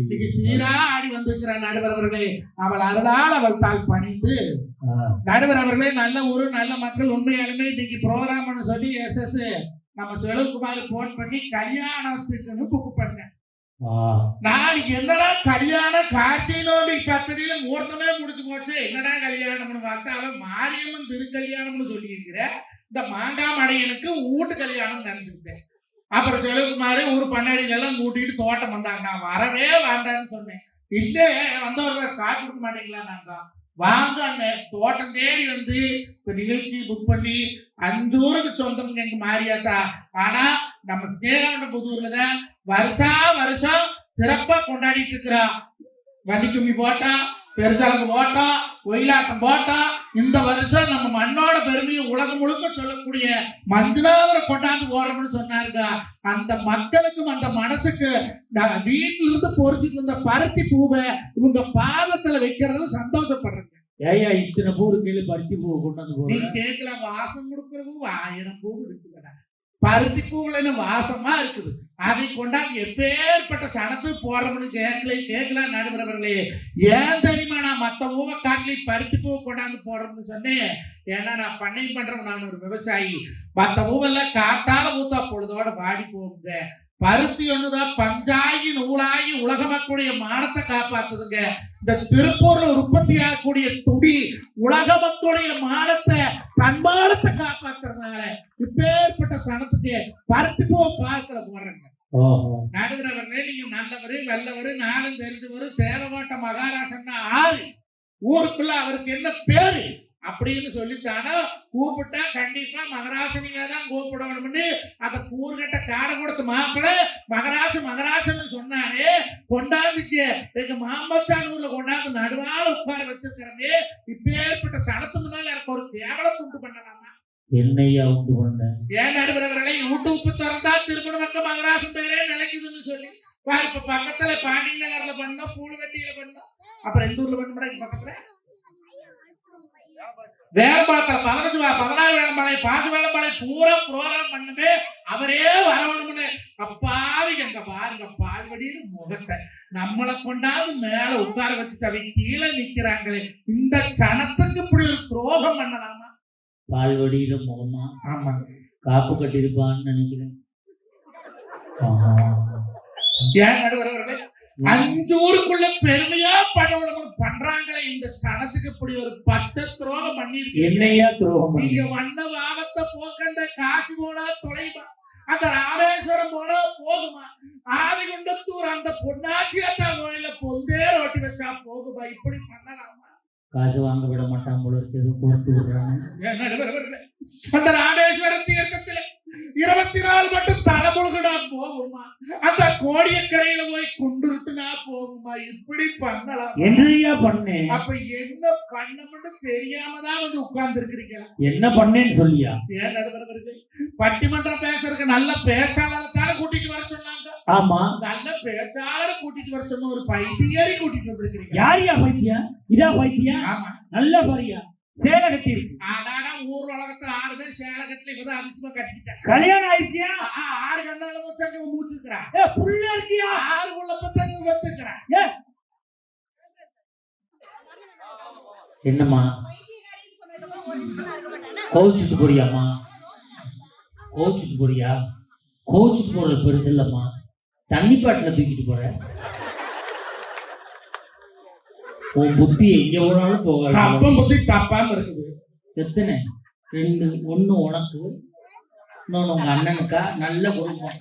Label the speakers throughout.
Speaker 1: இன்னைக்கு சீரா ஆடி வந்திருக்கிற நடுவர் அவர்களே அவள் அருளால் அவள் தாள் பணிந்து. நடுவர் அவர்களே நல்ல ஊரு நல்ல மக்கள் உண்மையாலுமே இன்னைக்கு ப்ரோக்ராம்னு சொல்லி எஸ் எஸ் நம்ம செலவுக்குமார் போன் பண்ணி கல்யாணத்துக்குன்னு புக் பண்ணேன். நாளைக்கு என்னடா கல்யாணம் கார்த்திகை நோம்பி பத்திரியில முகூர்த்தமே முடிச்சு போச்சு. என்னடா கல்யாணம்னு பார்த்தா அவன் மாரியம்மன் திருக்கல்யாணம்னு சொல்லி இருக்கிற இந்த மாங்காய் மடையனுக்கு வீட்டு கல்யாணம் நினைச்சுக்கிட்டேன். அப்புறம் செலவுக்குமாரு ஊர் பண்ணாடிகள் எல்லாம் கூட்டிகிட்டு தோட்டம் வந்தாங்க. நான் வரவே வேண்டாம்னு சொன்னேன். இல்லை வந்தவர்களை ஸ்டார்ட் கொடுக்க மாட்டீங்களா நாங்க? வாங்க அண்ணே தோட்டம் தேடி வந்து இப்போ நிகழ்ச்சி புக் பண்ணி அஞ்சூருக்கு சொந்தம் எங்க மாரியாத்தா. ஆனா நம்ம ஸ்நேகாண்ட புதூர்ல தான் வருஷா வருஷம் சிறப்பா கொண்டாடிட்டு இருக்கிறோம் வள்ளிக்கும்மி போட்டா பெருசலங்கு போட்டா ஒயிலாட்டம் போட்டா இந்த வருஷம் நம்ம மண்ணோட பெருமையை உலகம் முழுக்க சொல்லக்கூடிய மஞ்சுநாதரை கொண்டாந்து போடுறோம்னு சொன்னாருங்க அந்த மக்களுக்கும் அந்த மனசுக்கு வீட்டுல இருந்து பொறிச்சிட்டு இருந்த பருத்தி பூவை இவங்க பாதத்துல வைக்கிறது சந்தோஷப்படுறேங்க.
Speaker 2: ஏய்யா இத்தனை பூ கீழே பருத்தி பூ கொண்டு வந்து
Speaker 1: நீ
Speaker 2: போடுறேன்
Speaker 1: கேட்கல வாசம் கொடுக்கிற பூ ஆயிரம் பூ இருக்குதுடா. பருத்தி பூவிலன்னு வாசமா இருக்குது. அதை கொண்டாந்து எப்பேற்பட்ட சனத்து போடுறவனு கேட்கல கேட்கல நடுகிறவர்களே ஏன் தெரியுமா நான் மற்ற பூவை காட்டிலே பருத்தி பூவை கொண்டாந்து போடுறோம்னு சொன்னேன். ஏன்னா நான் பண்ணை பண்றவன் நான் ஒரு விவசாயி. மற்ற பூவெல்லாம் காத்தால ஊத்தா பொழுதோட வாடி போகுங்க. பருத்தி ஒண்ணுதான் பஞ்சாகி நூலாகி உலக மக்களுடைய மானத்தை காப்பாத்துதுங்க. இந்த திருப்பூர்ல உற்பத்தி ஆகக்கூடிய துடி உலக மக்களுடைய மானத்தை தன்மானத்தை காப்பாத்துறதுனால இப்பேற்பட்ட சனத்துக்கு பருத்தி பூ பார்க்கல போடுறேங்க. நடுகிறவர்களே நீங்க நல்லவரு நல்லவரு நாளும் தெரிஞ்சவரு தேவகோட்ட மகாராசன்னா ஆறு. ஊருக்குள்ள அவருக்கு என்ன பேரு? அப்படின்னு சொல்லித்தானா கூப்பிட்டா கண்டிப்பா மகராசனிங்க தான் கூப்பிடணும்னு. அந்த கூறுகட்ட காடை கொடுத்த மாப்பிள்ளை மகராச மகராசன்னு சொன்னாரே கொண்டாந்துச்சு எங்க மாம்பச்சானூர்ல கொண்டாந்து நடுவால உட்கார வச்சிருக்கிறமே இப்பேற்பட்ட சனத்து முன்னால எனக்கு ஒரு கேவலத்தை உண்டு பண்ணலாமா
Speaker 2: என்னையா உண்டு பண்ண?
Speaker 1: ஏன் நடுவரவர்களை யூடியூப் திறந்தா திருமண பக்கம் மகராசன் பேரே நிலைக்குதுன்னு சொல்லி பாரு இப்ப பக்கத்துல பாண்டி நகர்ல பண்ணோம் பூலுவெட்டியில பண்ணோம். அப்புறம் எந்த ஊர்ல பண்ண இங்க பக்கத்துல? வேலம்பாளத்துல பதினஞ்சு பதினாறு வேலம்பாளை பாஞ்சு வேலம்பாளை பூரா ப்ரோக்ராம் பண்ணுமே அவரே வரவணும்னு அப்பாவி எங்க பாருங்க பால்வடின்னு முகத்தை. நம்மளை கொண்டாந்து மேல உட்கார வச்சுட்டு அவங்க கீழே நிக்கிறாங்களே இந்த சனத்துக்கு இப்படி ஒரு துரோகம் பண்ணலாமா?
Speaker 2: பால்வடியில முகமா?
Speaker 1: ஆமாங்க
Speaker 2: காப்பு கட்டியிருப்பான்னு நினைக்கிறேன்.
Speaker 1: ஏன் நடுவரவர்களே அஞ்சு ஊருக்குள்ள பெருமையா பண்ணவங்க பண்றாங்களே இந்த சனத்துக்கு இப்படி ஒரு பச்சை துரோகம் பண்ணிருக்கு
Speaker 2: என்னையா துரோகம்
Speaker 1: நீங்க வண்ண வாகத்தை போக்கண்ட காசு போனா தொலைமா அந்த ராமேஸ்வரம் போனா போகுமா? ஆதிகுண்டத்தூர் அந்த பொன்னாச்சியத்தா கோயில பொந்தே ரோட்டி வச்சா போகுமா? இப்படி பண்ணலாமா?
Speaker 2: காசு வாங்க விட மாட்டான் போல இருக்கு. கொடுத்து விடுறாங்க
Speaker 1: அந்த ராமேஸ்வர தீர்க்கத்துல இருபத்தி நாலு மட்டும் போகுமா அந்த கோடியக்கரையில போய் குண்டுருட்டுனா போகுமா இப்படி பண்ணலாம்.
Speaker 2: என்னையா பண்ணேன்?
Speaker 1: அப்ப என்ன பண்ணமுன்னு தெரியாம தான் வந்து உட்கார்ந்து இருக்கிறீங்க
Speaker 2: என்ன பண்ணேன்னு சொல்லியா?
Speaker 1: ஏன் நடுவரவர்கள் பட்டிமன்றம் பேசுறதுக்கு நல்ல பேச்சாளர் தானே கூட்டிட்டு வர சொன்னாங்க.
Speaker 2: ஆமா.
Speaker 1: நல்ல பேச்சாளரை கூட்டிட்டு வர சொன்ன ஒரு பைத்தியரை கூட்டிட்டு வந்திருக்கிறீங்க.
Speaker 2: யாரியா பைத்தியா இதா பைத்தியா
Speaker 1: ஆமா.
Speaker 2: நல்ல பாரியா சேலை கட்டி இருக்கு
Speaker 1: ஆனாடா ஊர் உலகத்துல ஆறு பேர் சேலகத்துல இப்பதான் அதிசயமா கட்டிக்கிட்டாங்க
Speaker 2: கல்யாணம் ஆயிடுச்சியா?
Speaker 1: ஆறு கண்ணால வச்சாங்க மூச்சுக்கிறான்.
Speaker 2: ஏ புள்ள இருக்கியா?
Speaker 1: ஆறு உள்ள பத்தாங்க வெத்துக்கிறான்.
Speaker 2: என்னம்மா? கோவிச்சுட்டு போறியாம்மா? கோவிச்சுட்டு போறியா? கோவிச்சுட்டு போறது பெருசு இல்லம்மா. தண்ணி பாட்டில தூக்கிட்டு போற. உன் புத்தி எங்க போனாலும் போகாது.
Speaker 1: அப்பம் புத்தி தப்பாம இருக்குது.
Speaker 2: எத்தனை? ரெண்டு ஒண்ணு உனக்கு இன்னொன்னு உங்க அண்ணனுக்கா? நல்ல குடும்பம்.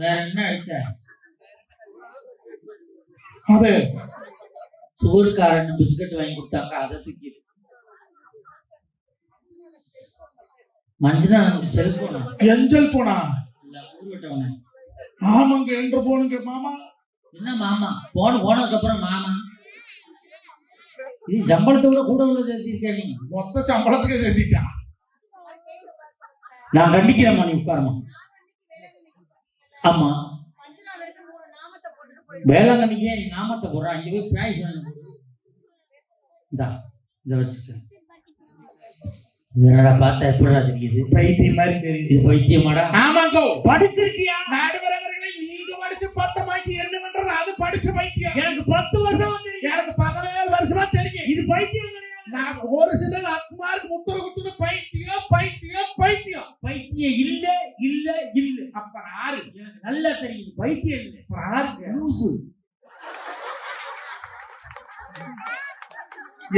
Speaker 2: வேற என்ன இருக்க
Speaker 1: அது
Speaker 2: சுகருக்காரன் பிஸ்கட் வாங்கி கொடுத்தாங்க அதை தூக்கி மஞ்சள் செல்போனா
Speaker 1: எஞ்சல் போனா
Speaker 2: இல்ல ஊர்வட்டவன.
Speaker 1: ஆமாங்க என்று போனுங்க மாமா.
Speaker 2: என்ன மாமா? போன போனதுக்கு அப்புறம் மாமா? இது சம்பளத்தை விட கூட உள்ளது எழுதியிருக்கா நீ
Speaker 1: மொத்த சம்பளத்துக்கு எழுதிட்டான்
Speaker 2: நான் கண்டிக்கிறேம்மா நீ உட்காரமா ஆமா வேளாங்கண்ணிக்கே நீ நாமத்தை போடுற அங்க போய் பிராய் இந்தா இதை வச்சுக்க இது என்னடா பார்த்தா எப்படிடா தெரியுது
Speaker 1: பைத்தியம் மாதிரி தெரியுது
Speaker 2: இது பைத்தியமாடா
Speaker 1: ஆமாங்கோ
Speaker 2: படிச்சிருக்கியா
Speaker 1: நடுவரவர்களை நீங்க படிச்சு பட்டமாக்கி என்ன பண்றது பிடிச்ச பைத்தியம்
Speaker 2: எனக்கு பத்து வருஷம் பைத்தியம்
Speaker 1: நான் ஒரு சிலர் அக்குமாருக்கு முத்திர குத்துன பைத்தியம் பைத்தியம் பைத்தியம்.
Speaker 2: பைத்தியம் இல்ல இல்ல இல்ல.
Speaker 1: அப்ப ஆறு
Speaker 2: எனக்கு நல்லா தெரியுது பைத்தியம் இல்ல.
Speaker 1: அப்ப ஆறுங்க
Speaker 2: லூசு.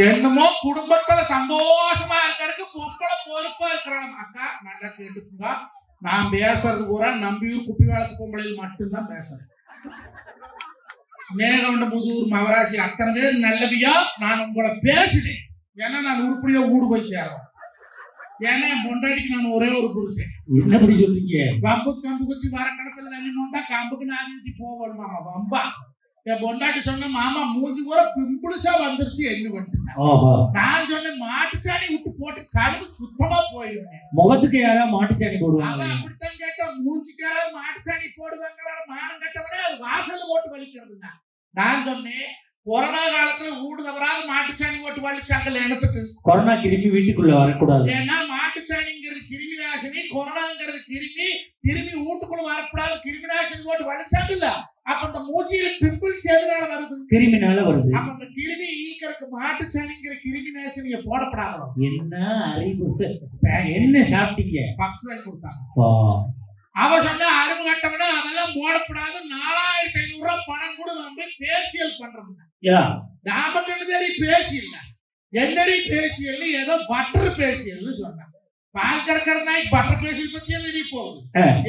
Speaker 1: என்னமோ குடும்பத்துல சந்தோஷமா இருக்கறதுக்கு பொம்பளை பொறுப்பா இருக்கிறான். அக்கா நல்லா கேட்டுக்குங்க. நான் பேசுறது பூரா நம்பியூர் குப்பி வேலத்து பொம்பளையில் மட்டும்தான் பேசுறேன். மேகண்ட புதூர் மவராசி அத்தனை பேர் நல்லவியா நான் உங்களை பேசினேன். ஏன்னா நான் உருப்படியா ஊடு போய் சேருவேன் ஏன்னா என் பொண்டாட்டிக்கு நான் ஒரே ஒரு புருஷன்.
Speaker 2: என்னப்படி சொல்றீங்க?
Speaker 1: வம்பு கம்பு குத்தி வர கடத்துல தள்ளினோண்டா கம்புக்கு நாதி ஊத்தி போகணுமாமா வம்பா. என் பொண்டாட்டி சொன்ன மாமா மூஞ்சி கூட பிம்பிள்ஸா வந்துருச்சு என்ன பண்ணிட்டு
Speaker 2: ஓஹோ
Speaker 1: நான் சொன்னேன் மாட்டுச்சாணி விட்டு போட்டு கழுவு சுத்தமா போயிடுவேன்.
Speaker 2: முகத்துக்கு யாராவது மாட்டுச்சாணி போடுவாங்க
Speaker 1: அப்படித்தான் கேட்டான் மூஞ்சிக்கார மாட்டுச்சாணி போடுவாங்களா? மானம் கட்டவனே அது வாசல்ல போட்டு வலிக்கிறதுங்க நான் சொன்னேன் கொரோனா காலத்துல ஊடு தவறாது மாட்டுச்சாணி போட்டு வலிச்சாங்கல்ல எனத்துக்கு
Speaker 2: கொரோனா கிருமி வீட்டுக்குள்ள வரக்கூடாது.
Speaker 1: ஏன்னா மாட்டுச்சாணிங்கிறது கிருமி நாசினி கொரோனாங்கிறது கிருமி கிருமி வீட்டுக்குள்ள வரக்கூடாது கிருமி நாசினி போட்டு வலிச்சாங்கல்ல அப்ப இந்த மூச்சியில பிம்பிள்ஸ் எதனால வருது?
Speaker 2: கிருமினால வருது.
Speaker 1: அப்ப அந்த கிருமி ஈக்கிறதுக்கு மாட்டுச்சாணிங்கிற கிருமி நாசினிய போடப்படாதோ
Speaker 2: என்ன அறிவு? என்ன சாப்பிட்டீங்க?
Speaker 1: வாங்கி கொடுத்தாங்க. அவ சொன்ன அருவு கட்டவன அதெல்லாம் போடக்கூடாது. நாலாயிரத்தி ஐநூறு ரூபாய் பணம் கூட நம்ம பேசியல் பண்றோம் தெரியும் பேசியல் என்னடி பேசியல் ஏதோ பட்டர் பேசியல்னு சொன்னாங்க பால் கறக்கிற நாய்க்கு பட்டர் பேசியல் பத்தியே தெரிய போகுது.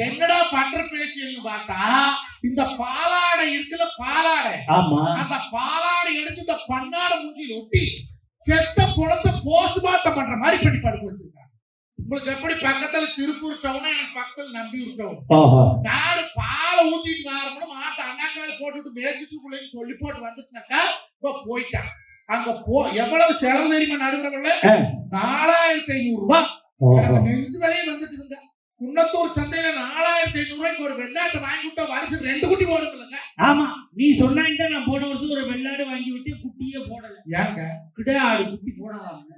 Speaker 1: என்னடா பட்டர் பேசியல்னு பார்த்தா இந்த பாலாடை இருக்குல்ல பாலாடை?
Speaker 2: ஆமா.
Speaker 1: அந்த பாலாடை எடுத்து இந்த பண்ணாடை மூஞ்சில ஒட்டி செத்த புடத்தை போஸ்ட்மார்ட்டம் பண்ற மாதிரி பண்ணி படுக்க வச்சிருக்காங்க உங்களுக்கு எப்படி பக்கத்துல திருப்பூர் டவுன் எனக்கு பக்கத்துல நம்பியூர் டவுன் நாடு பாலை ஊத்திட்டு வரணும் மாட்டை அண்ணாக்கால போட்டுட்டு மேய்ச்சிட்டு பிள்ளைன்னு சொல்லி போட்டு வந்துட்டுனாக்கா இப்போ போயிட்டான் அங்க போ எவ்வளவு செலவு தெரியுமா நடுவர்கள. நாலாயிரத்தி ஐநூறு ரூபாய் நெஞ்சு வரையே வந்துட்டுங்க குன்னத்தூர் சந்தையில நாலாயிரத்தி ஐநூறு ரூபாய்க்கு ஒரு வெள்ளாட்டை வாங்கி விட்டா வருஷம் ரெண்டு குட்டி போடுங்களங்க
Speaker 2: ஆமா நீ சொன்னாங்க நான் போன வருஷம் ஒரு வெள்ளாடு வாங்கி விட்டு குட்டியே போடல.
Speaker 1: ஏங்க?
Speaker 2: கிடாடு குட்டி போடாதாங்க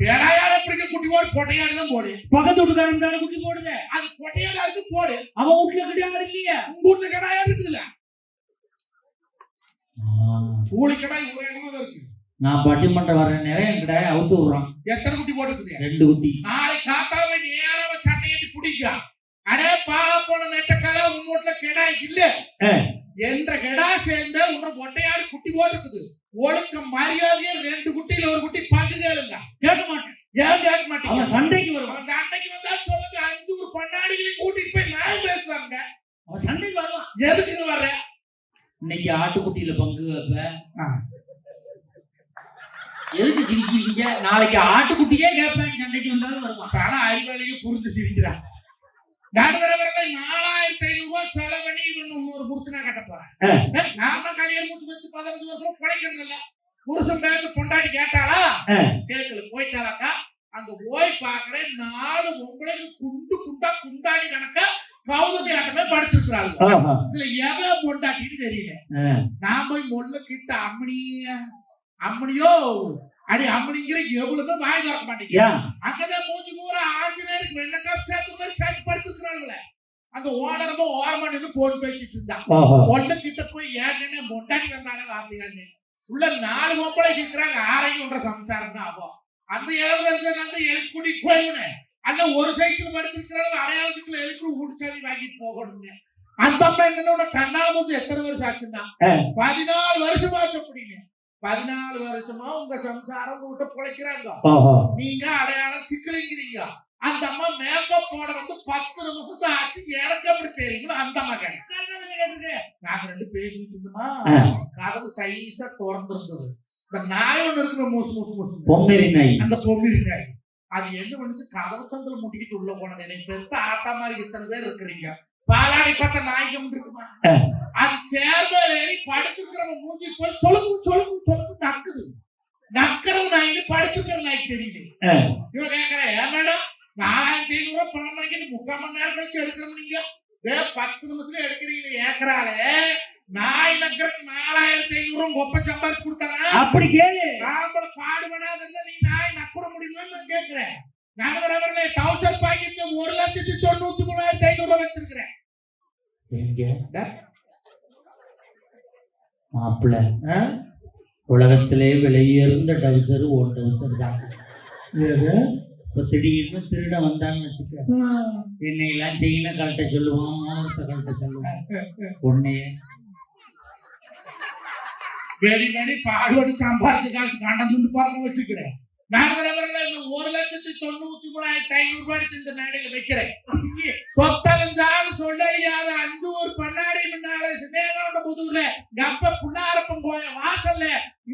Speaker 1: பேராயால எப்படி குட்டி போடு பொட்டையாடு தான் போடு.
Speaker 2: பக்கத்து வீட்டுக்காரன் தானே குட்டி போடுத
Speaker 1: அது பொட்டையாடு அதுக்கு போடு.
Speaker 2: அவன் வீட்டுல கிடாடு இல்லையா.
Speaker 1: உங்க வீட்டுல கடாயா இருக்குதுல்ல? கூலி கடாய் உபயோகமா இருக்கு.
Speaker 2: நான் பட்டிமன்றம் வர்ற நிறைய கிடாய அவுத்து விடுறான்.
Speaker 1: எத்தனை குட்டி போட்டுக்குது
Speaker 2: ரெண்டு குட்டி.
Speaker 1: நாளை காத்தாவை நேராவ சட்டையிட்டு பிடிக்கா அடே பாலா போன உங்க வீட்டுல இல்ல. என்ற கெடா சேர்ந்த உன்ன பொட்டையாடு குட்டி போட்டுக்குது ஒழுக்க மரியாதையா ரெண்டு குட்டியில ஒரு குட்டி பங்கு கேளுங்க.
Speaker 2: கேட்க மாட்டேன்.
Speaker 1: ஏன் கேட்க மாட்டீங்க.
Speaker 2: அவன் சண்டைக்கு வருவான்
Speaker 1: அவன் அன்னைக்கு வந்தா சொல்லுங்க அஞ்சு ஒரு பண்ணாடிகளையும் கூட்டிட்டு போய் நான் பேசுவாங்க
Speaker 2: அவன் சண்டைக்கு வருவான்
Speaker 1: எதுக்குன்னு வர்ற?
Speaker 2: இன்னைக்கு ஆட்டுக்குட்டியில பங்கு வைப்ப. எதுக்கு சிரிக்கிறீங்க? நாளைக்கு ஆட்டுக்குட்டியே கேட்பேன் சண்டைக்கு வந்தாலும் வருவான்.
Speaker 1: ஆனா அறிவாளியும் புரிஞ்சு சிரிக்கிறான் நடுவரவர்களை நாலாயிரத்தி ஐநூறு ரூபாய் செலவு பண்ணி இவன் இன்னொரு புருஷனா கட்ட போறேன் நான் தான் கல்யாணம் முடிச்சு வச்சு பதினஞ்சு வருஷம் பிழைக்கிறது இல்ல. புருஷன் பேச்சு பொண்டாட்டி கேட்டாளா. கேட்கல போயிட்டாளாக்கா? அங்க போய் பாக்குறேன் நாலு பொம்பளைக்கு குண்டு குண்டா குண்டாடி கணக்கா கௌதமி ஆட்டமே படுத்திருக்கிறாள்
Speaker 2: ஆஹா.
Speaker 1: இதுல எவன் பொண்டாட்டின்னு தெரியல. நான் போய் மொல்ல கிட்ட அம்மனி அம்மனியோ அடி அம்மனிங்கிற எவ்வளவுமே வாய் திறக்க மாட்டேங்க அங்கதான் மூஞ்சி பூரா ஆஞ்சநேயருக்கு வெள்ளக்காப் சேர்த்து மாதிரி சாட்சி படுத்துக்கிறாங்களே. அந்த ஓனரமா ஓரமா நின்று போன் பேசிட்டு இருந்தா
Speaker 2: ஓஹோ
Speaker 1: ஒண்ணு கிட்ட போய் ஏங்கன்னு மொட்டாடி வந்தாலே வார்த்தையான்னு உள்ள நாலு பொம்பளை கேட்கிறாங்க ஆரையும் ஒன்ற சம்சாரம் தான் ஆகும். அந்த இளவரசன் வந்து எழுதி கூட்டிட்டு போயிடுவேன் அல்ல ஒரு சைஸ்ல படுத்திருக்கிறாங்க அடையாளத்துக்குள்ள எழுதி குடிச்சாதி வாங்கிட்டு போகணும்னு. அந்த அம்மா என்னன்னா கண்ணால மூச்சு எத்தனை வருஷம் ஆச்சுன்னா. பதினாலு வருஷம் ஆச்சு அப்படின்னு பதினாலு வருஷமா உங்க சம்சாரம் உங்ககிட்ட பிழைக்கிறாங்க. நீங்க அடையாளம் சிக்கலிங்கிறீங்க. அந்த அம்மா மேக்கப் போட வந்து பத்து நிமிஷம் தான் ஆச்சு எனக்கு எப்படி தெரியுங்களோ அந்த அம்மா கேட்டேன் நாங்க ரெண்டு பேசிட்டு இருந்தோமா. கதவு சைஸா திறந்திருந்தது. இந்த நாய் ஒண்ணு இருக்குங்க மூசு மூசு மூசு.
Speaker 2: பொம்மேரி நாய்.
Speaker 1: அந்த பொம்மிரி நாய். அது என்ன பண்ணுச்சு? கதவு சந்தில முட்டிக்கிட்டு உள்ள போனது. எனக்கு பெருத்த ஆட்டா மாதிரி இத்தனை பேர் இருக்கிறீங்க. பாலாடி பார்த்த நாய்க்கு இருக்குமா. அது சேர்மேல ஏறி படுத்துக்கிறவங்க மூஞ்சி போய் சொலுக்கு சொலுக்கு சொலுக்கு நக்குது. நக்கிறது நாய்க்கு படுத்துக்கிற நாய்க்கு தெரியல.
Speaker 2: ஆ.
Speaker 1: இவன் கேக்குறேன் ஏன் மேடம் நாலாயிரத்தி ஐநூறு ரூபாய் பணம் வாங்கிட்டு முக்கால் மணி நேரம் கழிச்சு எடுக்கிறோம் நீங்க? பத்து நிமிஷத்துல எடுக்கிறீங்க. ஏக்கராலே நாய் நக்கறதுக்கு நாலாயிரத்தி ஐநூறு ரூபாய் கொப்பை சம்பாரிச்சு கொடுத்தாங்க
Speaker 2: அப்படி கேளு.
Speaker 1: பாடுபடாத நீ நாய் நக்குற முடியுமான்னு நான் கேட்கிறேன் நான் அவர்களே டவுசர் பாக்கெட் ஒரு லட்சத்தி தொண்ணூத்தி மூணாயிரத்தி ஐநூறு ரூபாய் வச்சிருக்கிறேன்.
Speaker 2: எங்க? மாப்பிள்ள? உலகத்திலே விலையுயர்ந்த டவுசர் ஓன் டவுசர் தான்? இப்போ திடீர்னு திருட வந்தான்னு வச்சுக்க. என்னையெல்லாம் செயினை கழட்ட சொல்லுவான் மோதிரத்தை கழட்ட சொல்லுவான். உன்னையே
Speaker 1: வெடி வெடி பாடுபட்டு சம்பாரிச்சு காசு கண்டந்துட்டு பார்க்க வச்சுக்கிறேன். ஒரு லட்சத்தி தொண்ணூத்தி மூணாயிரத்தி ஐநூறு ரூபாய்க்கு இந்த மேடையில வைக்கிறேன். சொத்தலஞ்சாலும் சொல்லறியாத அஞ்சு ஒரு பண்ணாடி முன்னால சினேகோட புதூர்ல கப்ப புண்ணாரப்பன் கோய வாசல்ல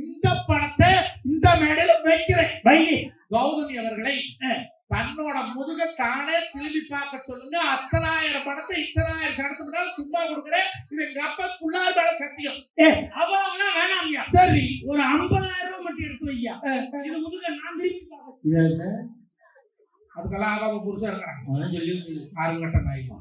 Speaker 1: இந்த பணத்தை இந்த மேடையில வைக்கிறேன். வை. கௌதமி அவர்களை தன்னோட முதுக தானே திரும்பி பார்க்க சொல்லுங்க. அத்தனாயிரம் பணத்தை இத்தனாயிரம் கணக்கு முன்னால சும்மா கொடுக்குறேன். இது எங்க அப்பா புள்ளார் மேல சத்தியம்.
Speaker 3: அவ்வளவுனா வேணாம்
Speaker 1: சரி.
Speaker 3: ஒரு ஐம்பதாயிரம் ரூபாய் மட்டும் எடுத்து வையா. இது முதுக நான் திரும்பி பார்க்கறேன்.
Speaker 1: அதுக்கெல்லாம் அவ புருஷன்
Speaker 2: விட்டு.
Speaker 1: ஆறுகட்ட நாய்மா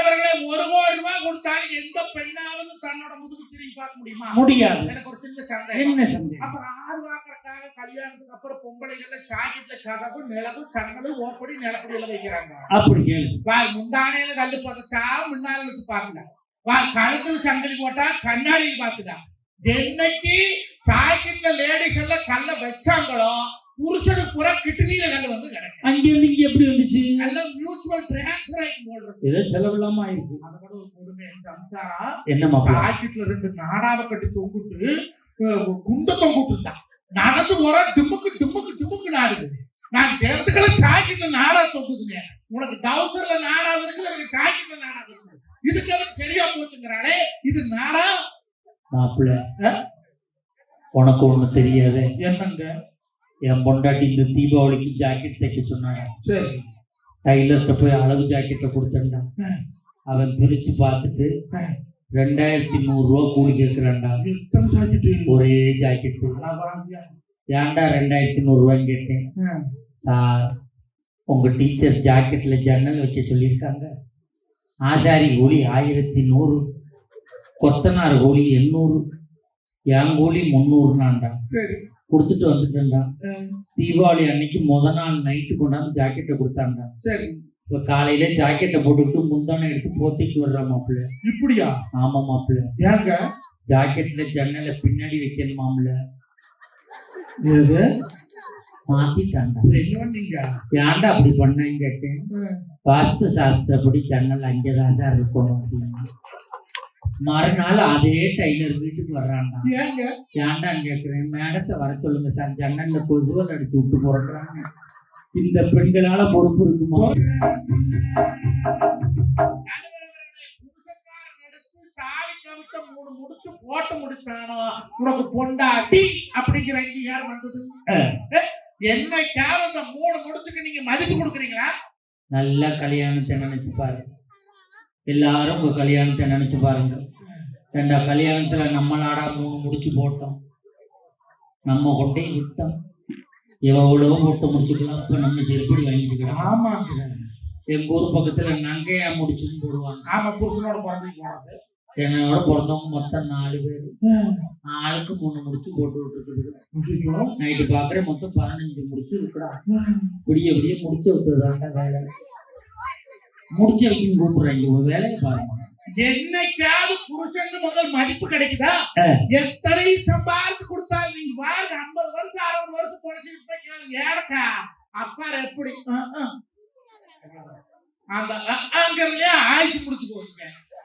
Speaker 1: அவர்களே ஒரு கோடி ரூபாய் கொடுத்தாலும் எந்த பெண்ணாவது தன்னோட முதுகு திரும்பி பார்க்க முடியுமா?
Speaker 3: முடியாது.
Speaker 1: எனக்கு ஒரு சின்ன சந்தேகம்.
Speaker 3: என்ன சந்தேகம்?
Speaker 1: அப்புறம் ஆறு வாக்குறதுக்காக கல்யாணத்துக்கு அப்புறம் பொம்பளைகள்ல ஜாக்கெட்ல கதவு நிலவு சன்னலு ஓப்படி நிலப்படி எல்லாம் வைக்கிறாங்க.
Speaker 3: அப்படி கேளு.
Speaker 1: வா முந்தானையில கல்லு பதச்சா முன்னால இருக்கு பாக்குதா வா கழுத்துல சங்கிலி போட்டா கண்ணாடியில் பாக்குதா என்னைக்கு ஜாக்கெட்ல லேடிஸ் எல்லாம் கல்ல வச்சாங்களோ புருஷனுக்கு புற கிட்னியில கல்லு வந்து கிடக்கு.
Speaker 3: அங்க இருந்து இங்க எப்படி வந்துச்சு?
Speaker 1: எல்லாம் மியூச்சுவல் டிரான்ஸ்ஃபர் ஆகி போடுறது
Speaker 3: ஏதோ செலவில்லாம ஆயிருக்கு.
Speaker 1: அதை கூட ஒரு கொடுமை என் சம்சாரா
Speaker 3: என்ன மாப்பிள்ள
Speaker 1: ஜாக்கெட்ல ரெண்டு நாடாவை கட்டி தொங்குட்டு குண்ட தொங்குட்டு இருந்தான் நடந்து போற டிம்முக்கு டிம்முக்கு டிம்முக்கு நாடுது நான் தேர்தலுக்கு ஜாக்கெட்ல நாடா தொங்குதுங்க. உனக்கு டவுசர்ல நாடா இருக்குது எனக்கு ஜாக்கெட்ல நாடா இருக்குது. இதுக்கு எனக்கு சரியா போச்சுங்கிறாளே? இது நாடா?
Speaker 2: மாப்பிள்ள? உனக்கு ஒண்ணு தெரியாது.
Speaker 1: என்னங்க?
Speaker 2: என் பொண்டாட்டி இந்த தீபாவளிக்கு ஜாக்கெட் தைக்க சொன்னாங்க.
Speaker 1: சரி.
Speaker 2: டைலர்கிட்ட போய் அளவு ஜாக்கெட்டை கொடுத்தேன்டா. அவன் பிரிச்சு பார்த்துட்டு. ரெண்டாயிரத்தி நூறுரூவா கூலி கேட்குறான்டா. ஒரே ஜாக்கெட்டு ஏன்டா ரெண்டாயிரத்தி நூறுரூவான்னு கேட்டேன். சார் உங்கள் டீச்சர் ஜாக்கெட்டில் ஜன்னல் வைக்க சொல்லியிருக்காங்க. ஆசாரி கூலி ஆயிரத்தி நூறு. கொத்தனார் கூலி எண்ணூறு. என் கூலி முந்நூறுனாண்டா
Speaker 1: சரி.
Speaker 2: கொடுத்துட்டு வந்துட்டேன்டா. தீபாவளி அன்னைக்கு முத நாள் நைட்டு கொண்டாந்து ஜாக்கெட்டை கொடுத்தாண்டா
Speaker 1: சரி.
Speaker 2: இப்போ காலையில ஜாக்கெட்டை போட்டுட்டு முந்தானை எடுத்து போத்திட்டு வர்றா மாப்பிள்ள.
Speaker 1: இப்படியா?
Speaker 2: ஆமா மாப்பிள்ள.
Speaker 1: ஏங்க
Speaker 2: ஜாக்கெட்ல ஜன்னலை பின்னாடி வைக்கணுமாம்ல
Speaker 1: என்ன பண்ணீங்க?
Speaker 2: ஏன்டா அப்படி பண்ணேன்னு கேட்டேன். வாஸ்து சாஸ்திரப்படி ஜன்னல் அங்கேதான் சார் இருக்கணும் அப்படின்னு. மறுநாள் அதே டைலர் வீட்டுக்கு வர்றான்டா. ஏன்டான்னு கேட்குறேன் மேடத்தை வர சொல்லுங்க சார். ஜன்னல்ல கொசுவல் அடிச்சு விட்டு போடுறாங்க இந்த பெண்களால பொறுப்பு இருக்குமா?
Speaker 1: மூணு முடிச்சு போட்டு முடிச்சானோ உனக்கு பொண்டாட்டி அப்படிங்கிற அங்கீகாரம் வந்தது என்னைக்காவது இந்த மூணு முடிச்சுக்கு நீங்க மதிப்பு கொடுக்குறீங்களா?
Speaker 2: நல்ல கல்யாணத்தை நினைச்சு பாருங்க எல்லாரும் உங்க கல்யாணத்தை நினைச்சு பாருங்க. ரெண்டா கல்யாணத்துல நம்மளாடா மூணு முடிச்சு போட்டோம். நம்ம கொண்டே விட்டோம். எவ்வளவு போட்டு முடிச்சுக்கலாம். இப்ப நம்ம செருப்படி வாங்கிக்கலாம்
Speaker 1: ஆமாங்க.
Speaker 2: எங்க ஊர் பக்கத்துல நங்கையா முடிச்சுன்னு போடுவாங்க.
Speaker 1: ஆமா புருஷனோட பிறந்து போனது.
Speaker 2: என்னோட பிறந்தவங்க மொத்தம் நாலு பேர். ஆளுக்கு மூணு முடிச்சு போட்டு விட்டுருக்குது. நைட்டு பாக்குறேன் மொத்தம் பதினஞ்சு முடிச்சு இருக்குடா. விடிய விடிய முடிச்சு விட்டுறதாண்டா வேலை. முடிச்சு வைக்கணும் கூப்பிடுறாங்க ஒரு வேலையை பாருங்க.
Speaker 1: என்னைக்காவது புருஷன் முதல் மதிப்பு கிடைக்குதா. எத்தனை சம்பாரிச்சு கொடுத்தாலும் நீங்க பாருங்க ஐம்பது வருஷம் அறுபது வருஷம் பொழைச்சு இப்ப கேளுங்க ஏடக்கா அப்பா எப்படி. அந்த அங்கிறதுலயே ஆயுசு முடிச்சு போச்சுங்க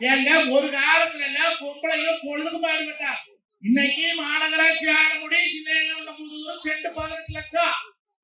Speaker 1: ஏங்க ஒரு காலத்துல எல்லாம் பொம்பளையும் பொழுதுக்கு பாடுபட்டா இன்னைக்கு மாநகராட்சி ஆரம்பி சின்ன புதூர் செண்டு பதினெட்டு லட்சம்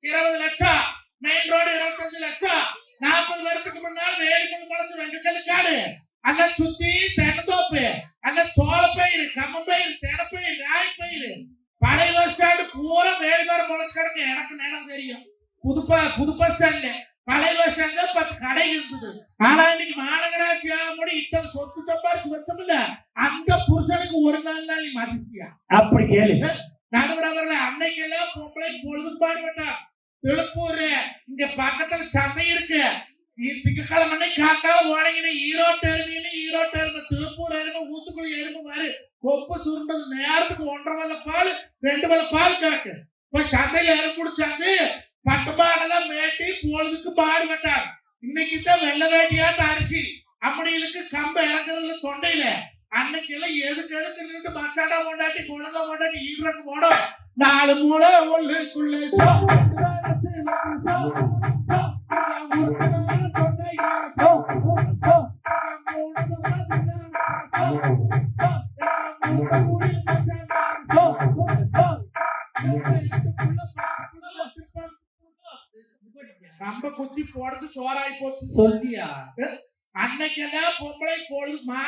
Speaker 1: இருபது லட்சம் மெயின் ரோடு இருபத்தஞ்சு லட்சம். நாற்பது வருஷத்துக்கு முன்னால் வேலுமணி முளைச்சு வெங்கக்கல்லு காடு. அல்ல சுத்தி தென்னந்தோப்பு அல்ல சோளப்பயிறு கம்மப்பயிறு தெனப்பயிறு ராய்ப்பயிறு பழைய பஸ் ஸ்டாண்டு பூரா வேலுமரம் முளைச்சு கிடக்கு. எனக்கு நேரம் தெரியும். புது ப- புது பஸ் ஸ்டாண்ட்ல பழைய பஸ் ஸ்டாண்ட்ல பத்து கடை இருந்தது. ஆனா இன்னைக்கு மாநகராட்சி ஆகும்போது இத்தனை சொத்து சம்பாரிச்சு வச்சோம்ல. அந்த புருஷனுக்கு ஒரு நாள் நாள் நீ மாத்திச்சியா
Speaker 3: அப்படி கேளு.
Speaker 1: நடுவர் அவர்கள் அன்னைக்கெல்லாம் பொம்பளை பொழுதுக்கு பாடுபட்டா. திருப்பூர் இங்க பக்கத்துல சந்தை இருக்கு. திங்கக்கிழமை அன்னைக்கு காத்தால ஓடங்கின ஈரோட்டு எருமைன்னு ஈரோட்டு எருமை திருப்பூர் எருமை ஊத்துக்குழி எருமை மாதிரி கொப்பு சுருண்டது நேரத்துக்கு ஒன்றரை வல்ல பால் ரெண்டு வல்ல பால் கிடக்கு இப்ப சந்தையில எருமை குடிச்சாந்து பத்து பாடெல்லாம் மேட்டி பொழுதுக்கு பாடுபட்டார் இன்னைக்கு தான் வெள்ளை வேட்டியாட்ட அரிசி. அம்மனிகளுக்கு கம்ப இறங்குறதுல தொண்டையில. அன்னைக்கு எல்லாம் எதுக்கு எதுக்கு நின்று மச்சாடா கொண்டாட்டி குழந்தை கொண்டாட்டி ஈரக்கு போடும் நாலு மூளை உள்ளுக்குள்ள கம்ப குத்தி போடுறது சோறாய் போச்சு.
Speaker 2: சொல்லியா?
Speaker 1: அன்னைக்கெல்லாம் பொம்பளை பொழுது மா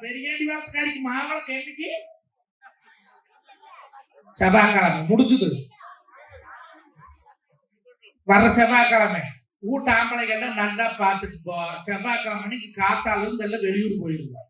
Speaker 1: பெரியாண்டி வேலைக்காரிக்கு மாவளம் என்னைக்கு? செவ்வாய்க்கிழமை முடிஞ்சுது. வர செவ்வாய்க்கிழமை வீட்டு ஆம்பளைகள்லாம் நல்லா பார்த்துட்டு போ. செவ்வாய்க்கிழமை காத்தாலும் எல்லாம் வெளியூர் போயிடுவாங்க